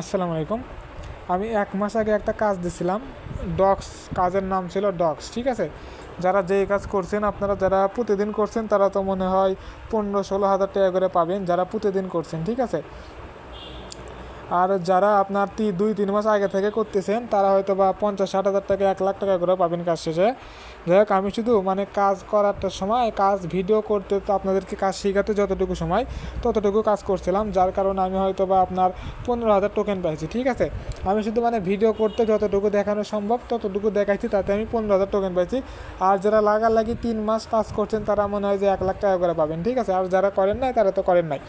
আসসালামু আলাইকুম। আমি এক মাস আগে একটা কাজ দিছিলাম, ডক্স, কাজের নাম ছিল ডক্স, ঠিক আছে? যারা যেই কাজ করছেন, আপনারা যারা প্রতিদিন করছেন, তারা তো মনে হয় পনেরো ষোলো হাজার টাকা করে পাবেন, যারা প্রতিদিন করছেন, ঠিক আছে? আর যারা আপনার তি, দুই, তিন মাস আগে থেকে করতেছেন, তারা হয়তো বা পঞ্চাশ, ষাট হাজার টাকা, এক লাখ টাকা করে পাবেন কাজ শেষে। যাই হোক, আমি শুধু মানে কাজ করারটা সময়, কাজ ভিডিও করতে তো আপনাদেরকে কাজ শেখাতে যতটুকু সময়, ততটুকু কাজ করছিলাম, যার কারণে আমি হয়তো বা আপনার পনেরো হাজার টোকেন পাইছি, ঠিক আছে? আমি শুধু মানে ভিডিও করতে যতটুকু দেখানো সম্ভব, ততটুকু দেখাইছি, তাতে আমি পনেরো হাজার টোকেন পাইছি। আর যারা লাগালাগি তিন মাস কাজ করছেন, তারা মনে হয় যে এক লাখ টাকা করে পাবেন, ঠিক আছে? আর যারা করেন নাই, তারা তো করেন নাই।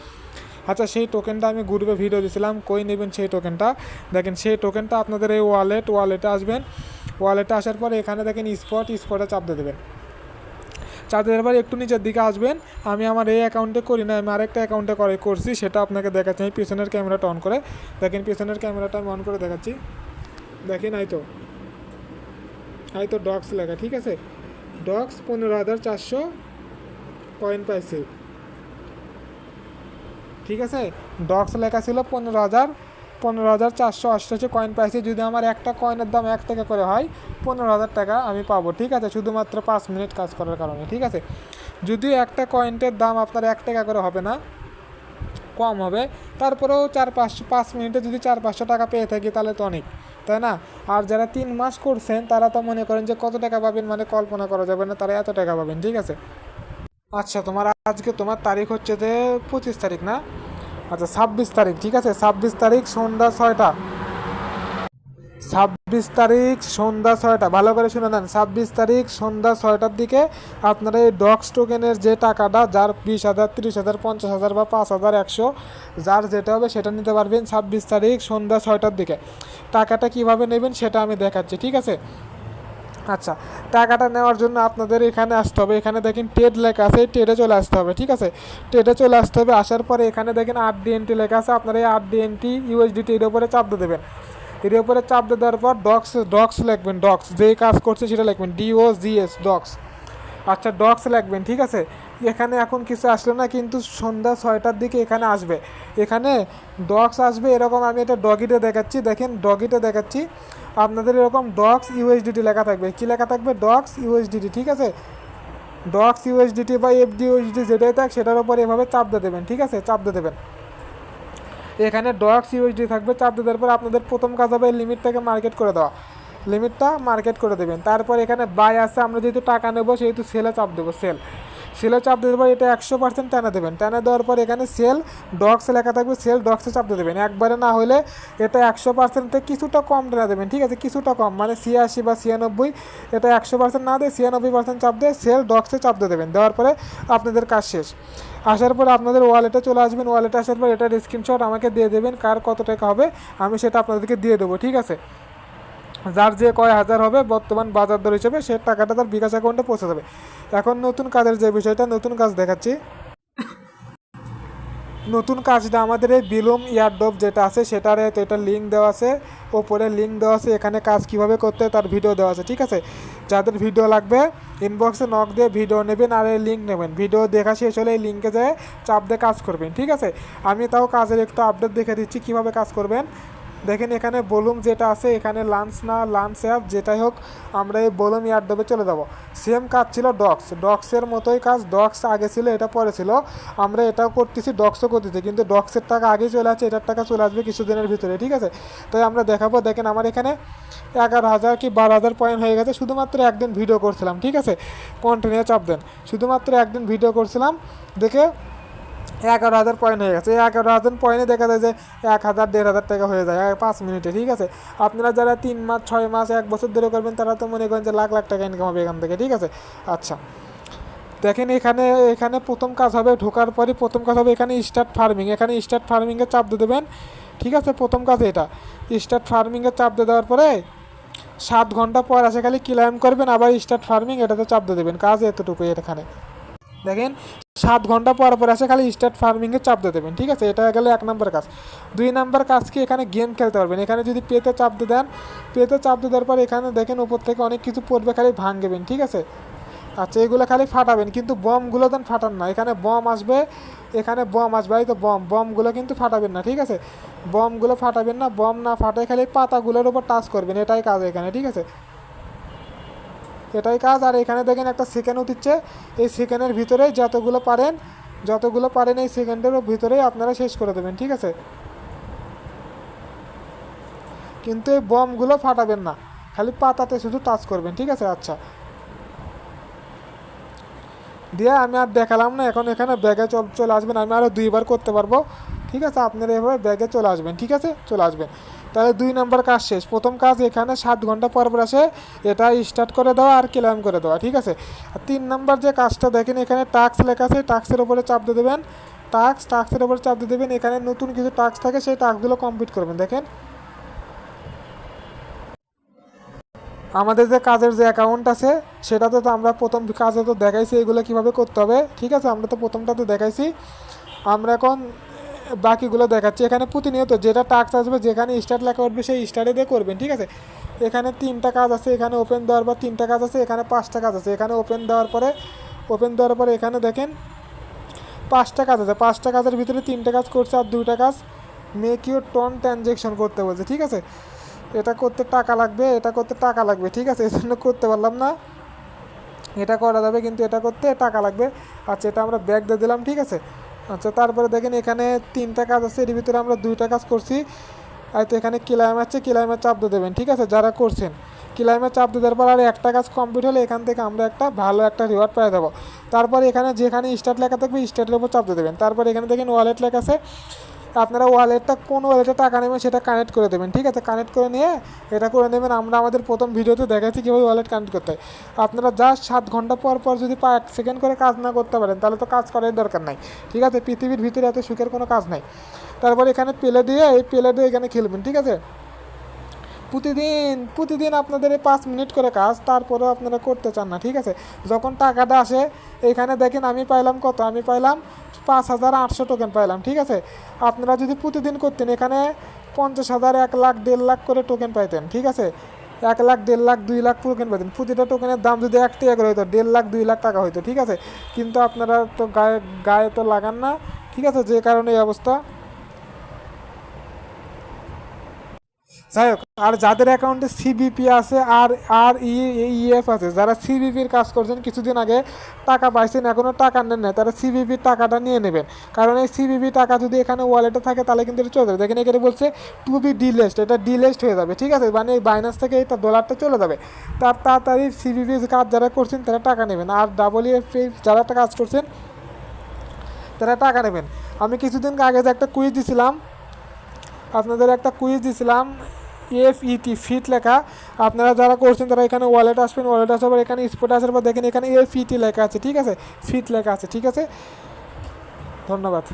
আচ্ছা সেই টোকেনটা আমি গ্রুপে ভিডিও দিয়েছিলাম কই নেবেন সেই টোকেনটা দেখেন, সেই টোকেনটা আপনাদের এই ওয়ালেট ওয়ালেটে আসবেন। ওয়ালেটে আসার পর এখানে দেখেন স্পট স্পটে চাপ দিয়ে দেবেন। দেওয়ার পরে একটু নিচের দিকে আসবেন। আমি আমার এই অ্যাকাউন্টে করি না, আমি আরেকটা অ্যাকাউন্টে করে করছি, সেটা আপনাকে দেখাচ্ছি। আমি পিছনের ক্যামেরাটা অন করে দেখেন, পিছনের ক্যামেরাটা আমি অন করে দেখাচ্ছি। দেখেন, এই তো। ডক্স লেখা, ঠিক আছে? ডক্স পনেরো হাজার চারশো কয়েন পাইছে। ঠিক আছে? ডক্স লেখা ছিল পনেরো হাজার পনেরো হাজার চারশো অষ্টাশি কয়েন পাইছি। যদি আমার একটা কয়েনের দাম এক টাকা করে হয়, পনেরো হাজার টাকা আমি পাবো, ঠিক আছে? শুধুমাত্র পাঁচ মিনিট কাজ করার কারণে, ঠিক আছে? যদিও একটা কয়েন্টের দাম আপনার এক টাকা করে হবে না, কম হবে, তারপরেও চার পাঁচশো পাঁচ মিনিটে যদি চার পাঁচশো টাকা পেয়ে থাকি, তাহলে তো অনেক, তাই না? আর যারা তিন মাস করছেন, তারা তো মনে করেন যে কত টাকা পাবেন মানে কল্পনা করা যাবে না, তারা এত টাকা পাবেন, ঠিক আছে? আচ্ছা তোমার আজকে তোমার তারিখ হচ্ছে যে পঁচিশ তারিখ, না? আচ্ছা ছাব্বিশ তারিখ, ঠিক আছে? ছাব্বিশ তারিখ সন্ধ্যা ছয়টা। ছাব্বিশ তারিখ সন্ধ্যা ছয়টা। ভালো করে শুনে নেন, ছাব্বিশ তারিখ সন্ধ্যা ছয়টার দিকে আপনারা এই ডক্স টোকেনের যে টাকাটা, যার বিশ হাজার, তিরিশ হাজার, পঞ্চাশ হাজার বা পাঁচ হাজার, একশো, যার যেটা হবে সেটা নিতে পারবেন ছাব্বিশ তারিখ সন্ধ্যা ছয়টার দিকে। টাকাটা কীভাবে নেবেন সেটা আমি দেখাচ্ছি, ঠিক আছে? আচ্ছা টাকাটা নেওয়ার জন্য আপনাদের এখানে আসতে হবে। এখানে দেখেন টেড লেখা আছে টেডে চলে আসতে হবে, ঠিক আছে? টেডে চলে আসতে হবে, আসার পরে এখানে দেখেন আট ডিএনটি লেখা আছে, আপনারা এই আট ডিএনটি ইউএসডিটি এর উপরে চাপ দিয়ে দেবেন। এর উপরে চাপ দিয়ে দেওয়ার পর ডক্স ডক্স লিখবেন ডক্স যে কাজ করছে সেটা লিখবেন ডিও জিএস ডক্স আচ্ছা ডক্স লিখবেন, ঠিক আছে? এখানে এখন কিছু আসলো না, কিন্তু সন্ধ্যা ছয়টার দিকে এখানে আসবে। এখানে ডগস আসবে, এরকম আমি এটা ডগিতে দেখাচ্ছি। দেখেন ডগিতে দেখাচ্ছি। আপনাদের এরকম ডক্স ইউএসডিটি লেখা থাকবে। কী লেখা থাকবে? ডগস ইউএসডিটি ঠিক আছে? ডক্স ইউএসডিটি বা এফডি ইউএসডি যেটাই থাক, সেটার উপর এভাবে চাপ দিয়ে দেবেন, ঠিক আছে? চাপ দিয়ে দেবেন। এখানে ডক্স ইউএসডি থাকবে, চাপ দিয়ে দেওয়ার পর আপনাদের প্রথম কাজ হবে লিমিটটাকে মার্কেট করে দেওয়া। লিমিটটা মার্কেট করে দেবেন। তারপর এখানে বাই আছে, আমরা যেহেতু টাকা নেব, সেহেতু সেলে চাপ দেবো সেল সেলে চাপ দেওয়ার পর এটা একশো পার্সেন্ট টানা দেবেন। টানা দেওয়ার পর এখানে সেল ডক্স লেখা থাকবে, সেল ডক্সে চাপ দিয়ে দেবেন। একবারে না হলে এটা একশো পার্সেন্টে কিছুটা কম টানা দেবেন, ঠিক আছে? কিছুটা কম মানে ছিয়াশি বা ছিয়ানব্বই, এটা একশো পার্সেন্ট না দিয়ে ছিয়ানব্বই পার্সেন্ট চাপ দিয়ে সেল ডক্সে চাপ দিয়ে দেবেন। দেওয়ার পরে আপনাদের কাজ শেষ। আসার পর আপনাদের ওয়ালেটে চলে আসবেন। ওয়ালেটে আসার পর এটার স্ক্রিনশট আমাকে দিয়ে দেবেন, কার কত টাকা হবে, আমি সেটা আপনাদেরকে দিয়ে দেবো, ঠিক আছে? যার যে কয় হাজার হবে বর্তমান বাজার দর হিসেবে সে টাকাটা তার বিকাশ অ্যাকাউন্টে পৌঁছে যাবে এখন নতুন কাজের যে বিষয়টা, নতুন কাজ দেখাচ্ছি। নতুন কাজটা আমাদের এই বিলুম ইয়ারডোপ যেটা আছে, সেটার এটা লিঙ্ক দেওয়া আছে। ওপরে লিঙ্ক দেওয়া আছে, এখানে কাজ কীভাবে করতে তার ভিডিও দেওয়া আছে, ঠিক আছে? যাদের ভিডিও লাগবে ইনবক্সে নক দিয়ে ভিডিও নেবেন আর এই লিঙ্ক নেবেন। ভিডিও দেখা শেষ হলে এই লিঙ্কে যেয়ে চাপ দিয়ে কাজ করবেন, ঠিক আছে? আমি তাও কাজের একটু আপডেট দেখে দিচ্ছি কীভাবে কাজ করবেন। দেখেন, এখানে বলুম যেটা আছে, এখানে লাঞ্চ না লাঞ্চ অ্যাপ, যেটাই হোক, আমরা এই বলুম ইয়ারডবে চলে যাব। সেম কাজ ছিল ডক্স। ডক্সের মতোই কাজ, ডক্স আগে ছিল, এটা পরে ছিল। আমরা এটাও করতেছি, ডক্সও করতেছি, কিন্তু ডক্সের টাকা আগেই চলে আসছে, এটার টাকা চলে আসবে কিছুদিনের ভিতরে, ঠিক আছে? তাই আমরা দেখাবো, দেখেন আমার এখানে এগারো হাজার কি বারো হাজার পয়েন্ট হয়ে গেছে, শুধুমাত্র একদিন ভিডিও করছিলাম, ঠিক আছে? কন্টিনিউ চাপ দেন। শুধুমাত্র একদিন ভিডিও করছিলাম, দেখে এগারো হাজার পয়েন্ট হয়ে গেছে। এগারো হাজার পয়েন্টে দেখা যায় যে এক হাজার, দেড় হাজার টাকা হয়ে যায়। পাঁচ মিনিটে ঠিক আছে? আপনারা যারা তিন মাস, ছয় মাস, এক বছর ধরে করবেন, তারা তো মনে করেন যে লাখ লাখ টাকা ইনকাম হবে এখান থেকে, ঠিক আছে? আচ্ছা। দেখেন এখানে এখানে প্রথম কাজ হবে, ঢোকার পরই প্রথম কাজ হবে এখানে স্টার্ট ফার্মিং এখানে স্টার্ট ফার্মিংয়ে চাপ দিয়ে দেবেন, ঠিক আছে? প্রথম কাজ এটা। স্টার্ট ফার্মিংয়ে চাপ দিয়ে দেওয়ার পরে সাত ঘণ্টা পর আসে খালি ক্লাইম করবেন, আবার স্টার্ট ফার্মিং এটাতে চাপ দিয়ে দেবেন। কাজ এতটুকু এখানে। দেখেন, সাত ঘণ্টা পর পর আসে খালি স্টার্ট ফার্মিংয়ে চাপ দিয়ে দেবেন, ঠিক আছে? এটা গেলে এক নম্বর কাজ। দুই নম্বর কাজ কি? এখানে গেম খেলতে পারবেন। এখানে যদি পেতে চাপ দিয়ে দেন, পেতে চাপ দিয়ে দেওয়ার পর এখানে দেখেন উপর থেকে অনেক কিছু পড়বে খালি ভাঙবেন, ঠিক আছে? আচ্ছা এগুলো খালি ফাটাবেন, কিন্তু বমগুলো দেন ফাটান না। এখানে বম আসবে, এখানে বম আসবে, এই তো বম। বমগুলো কিন্তু ফাটাবেন না, ঠিক আছে? বমগুলো ফাটাবেন না, বম না ফাটাই খালি পাতাগুলোর উপর টাচ করবেন, এটাই কাজ এখানে, ঠিক আছে? এটাই কাজ। আর এখানে দেখেন একটা সেকেন্ড উঠিচ্ছে এই সেকেন্ডের ভিতরেই যতগুলো পারেন যতগুলো পারেন এই সেকেন্ডের ভিতরেই আপনারা শেষ করে দেবেন, ঠিক আছে? কিন্তু এই বমগুলো ফাটাবেন না। খালি পাতাতে শুধু টাচ করবেন, ঠিক আছে? আচ্ছা। দিয়ে আমি আর দেখালাম না, এখন এখানে ব্যাগে চলে আসবেন। আমি আরও দুইবার করতে পারব। ঠিক আছে? আপনারা এভাবে ব্যাগে চলে আসবেন, ঠিক আছে? চলে আসবেন। তাহলে দুই নম্বর কাজ শেষ। প্রথম কাজ এখানে সাত ঘণ্টা পর পর আসে, এটা স্টার্ট করে দেওয়া আর ক্লেম করে দেওয়া ঠিক আছে? আর তিন নম্বর যে কাজটা দেখেন, এখানে টাক্স লেখা আছে টাক্সের উপরে চাপ দিয়ে দেবেন। টাক্স টাক্সের উপরে চাপ দিয়ে দেবেন, এখানে নতুন কিছু টাক্স থাকে, সেই টাক্সগুলো কমপ্লিট করবেন, দেখেন? আমাদের যে কাজের যে অ্যাকাউন্ট আছে সেটাতে তো আমরা প্রথম কাজে তো দেখাইছি, এগুলো কীভাবে করতে হবে, ঠিক আছে? আমরা তো প্রথমটাতে দেখাইছি। আমরা এখন বাকিগুলো দেখাচ্ছি। এখানে প্রতিনিয়ত যেটা টাস্ক আসবে, যেখানে স্টার্ট লেখা উঠবে, সেই স্টার্টে দিয়ে করবেন, ঠিক আছে? এখানে তিনটা কাজ আছে, এখানে ওপেন দেওয়ার পর তিনটা কাজ আছে, এখানে পাঁচটা কাজ আছে। এখানে ওপেন দেওয়ার পরে ওপেন দেওয়ার পরে এখানে দেখেন পাঁচটা কাজ আছে। পাঁচটা কাজের ভিতরে তিনটা কাজ করছে আর দুইটা কাজ মেক ইউর টন ট্রানজেকশন করতে বলছে, ঠিক আছে? এটা করতে টাকা লাগবে, এটা করতে টাকা লাগবে, ঠিক আছে? এই জন্য করতে পারলাম না। এটা করা যাবে, কিন্তু এটা করতে টাকা লাগবে। আচ্ছা এটা আমরা ব্যাগ দিয়ে দিলাম, ঠিক আছে? আচ্ছা তারপরে দেখেন এখানে তিনটা কাজ আছে, এর ভিতরে আমরা দুইটা কাজ করছি। আর তো এখানে ক্লাইম আছে ক্লাইমে চাপ দিয়ে দেবেন, ঠিক আছে? যারা করছেন ক্লাইমে চাপ দিয়ে দেওয়ার পর আর একটা কাজ কমপ্লিট হলে এখান থেকে আমরা একটা ভালো একটা রিওয়ার্ড পেয়ে দেবো তারপর এখানে যেখানে স্টার্ট লেখা থাকবে স্টার্টের উপর চাপ দিয়ে দেবেন। তারপর এখানে দেখেন ওয়ালেট লেখা আছে আপনারা ওয়ালেটটা কোন ওয়ালেটে টাকা নেবেন সেটা কানেক্ট করে দেবেন, ঠিক আছে? কানেক্ট করে নিয়ে এটা করে নেবেন। আমরা আমাদের প্রথম ভিডিওতে দেখাচ্ছি কীভাবে ওয়ালেট কানেক্ট করতে হয়। আপনারা জাস্ট সাত ঘণ্টা পর পর যদি এক সেকেন্ড করে কাজ না করতে পারেন, তাহলে তো কাজ করার দরকার নাই, ঠিক আছে? পৃথিবীর ভিতরে এত সুখের কোনো কাজ নাই। তারপর এখানে পেলে দিয়ে, এই পেলে দিয়ে এখানে খেলবেন, ঠিক আছে? প্রতিদিন প্রতিদিন আপনাদের এই পাঁচ মিনিট করে কাজ, তারপরেও আপনারা করতে চান না, ঠিক আছে? যখন টাকাটা আসে, এখানে দেখেন আমি পাইলাম কত? আমি পাইলাম পাঁচ হাজার আটশো টোকেন পাইলাম, ঠিক আছে? আপনারা যদি প্রতিদিন করতেন, এখানে পঞ্চাশ হাজার এক লাখ, দেড় লাখ করে টোকেন পাইতেন, ঠিক আছে? এক লাখ, দেড় লাখ, দুই লাখ টোকেন পাইতেন। প্রতিটা টোকেনের দাম যদি এক টাকা করে হতো দেড় লাখ, দুই লাখ টাকা হতো ঠিক আছে? কিন্তু আপনারা তো গায়ে গায়ে তো লাগান না, ঠিক আছে? যে কারণে এই অবস্থা। যাই হোক। আর যাদের অ্যাকাউন্টে সিবিপি আছে আর আর ইএফ আছে, যারা সিবিপির কাজ করছেন, কিছুদিন আগে টাকা পাইছেন এখনও টাকা নেন না তারা সিবিপির টাকাটা নিয়ে নেবেন। কারণ এই সিবিপি টাকা যদি এখানে ওয়ালেটে থাকে, তাহলে কিন্তু এটা চলে যাবে। দেখেন এখানে বলছে টু বি ডিলেস্ট এটা ডিলেস্ট হয়ে যাবে, ঠিক আছে? মানে এই বাইনাস থেকে এটা ডলারটা চলে যাবে। তার তাড়াতাড়ি সিবিপি কাজ যারা করছেন, তারা টাকা নেবেন। আর ডাবল ইএফ যারা কাজ করছেন, তারা টাকা নেবেন। আমি কিছুদিন আগে যে একটা কুইজ দিছিলাম, আপনাদের একটা কুইজ দিছিলাম এফ ইটি ফিট লেখা? আপনারা যারা করছেন তারা এখানে ওয়ালেট আসবেন ওয়ালেট আসার পর এখানে স্পট আসার পর দেখেন এখানে এফ ইটি লেখা আছে, ঠিক আছে? ফিট লেখা আছে, ঠিক আছে? ধন্যবাদ।